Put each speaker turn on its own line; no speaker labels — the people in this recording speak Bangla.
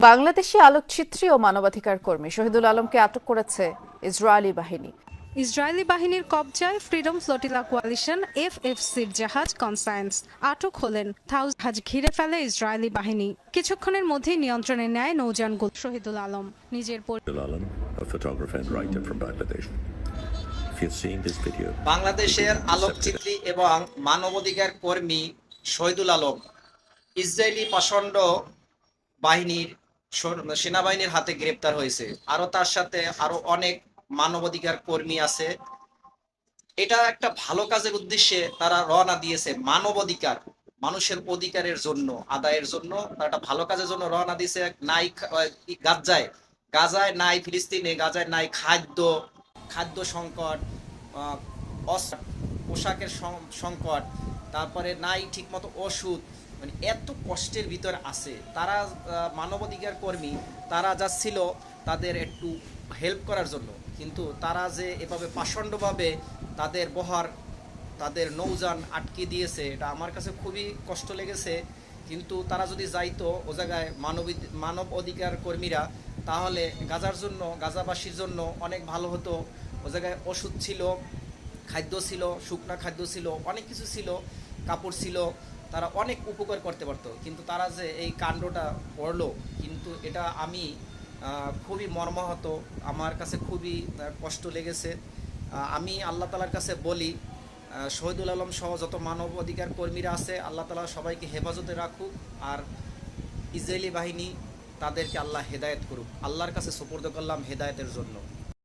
বাংলাদেশি আলোকচিত্রী ও মানবাধিকার কর্মী শহীদুল আলমকে আটক করেছে ইসরায়েলি বাহিনী।
ইসরায়েলি বাহিনীর কবজায় ফ্রিডম ফ্লোটিলা কোয়ালিশন এফএফসির জাহাজ কনসায়েন্স আটক হলেন। থাউজ জাহাজ ঘিরে ফেলে ইসরায়েলি বাহিনী। কিছুক্ষণের মধ্যেই নিয়ন্ত্রণে নেয় নৌযান গুল শহীদুল আলম। নিজের
বাংলাদেশের আলোকচিত্রী এবং মানবাধিকার কর্মী শহীদুল আলম ইসরায়েলি পাষণ্ড বাহিনীর সর- সেনাবাহিনীর হাতে গ্রেপ্তার হয়েছে। আরও তার সাথে আরও অনেক মানবাধিকার কর্মী আছে। এটা একটা ভালো কাজের উদ্দেশ্যে তারা রওনা দিয়েছে মানবাধিকার, মানুষের অধিকারের জন্য, আদায়ের জন্য। তারা একটা ভালো কাজের জন্য রওনা দিয়েছে নাই গাজায় গাজায় নাই ফিলিস্তিনে গাজায় নাই খাদ্য খাদ্য সংকট পোশাকের সংকট। তারপরে নাই ঠিকমতো ওষুধ মানে এত কষ্টের ভিতর আছে। তারা মানবাধিকার কর্মী, তারা যা ছিল তাদের একটু হেল্প করার জন্য। কিন্তু তারা যে এভাবে পাষণ্ডভাবে তাদের বহার, তাদের নৌযান আটকে দিয়েছে, এটা আমার কাছে খুবই কষ্ট লেগেছে। কিন্তু তারা যদি যাইতো ও জায়গায় মানবী মানব অধিকার কর্মীরা, তাহলে গাজার জন্য, গাজাবাসীর জন্য অনেক ভালো হতো। ও জায়গায় ওষুধ ছিল খাদ্য ছিল, শুকনা খাদ্য ছিল, অনেক কিছু ছিল, কাপড় ছিল, তারা অনেক উপকার করতে পারতো। কিন্তু তারা যে এই কাণ্ডটা করল, কিন্তু এটা আমি খুবই মর্মাহত, আমার কাছে খুবই কষ্ট লেগেছে। আমি আল্লাহ তালার কাছে বলি শহীদুল আলম সহ যত মানব অধিকার কর্মীরা আছে, আল্লাহ তালা সবাইকে হেফাজতে রাখুক, আর ইসরায়েলি বাহিনী তাদেরকে আল্লাহ হেদায়েত করুক। আল্লাহর কাছে সুপর্দ করলাম হেদায়েতের জন্য।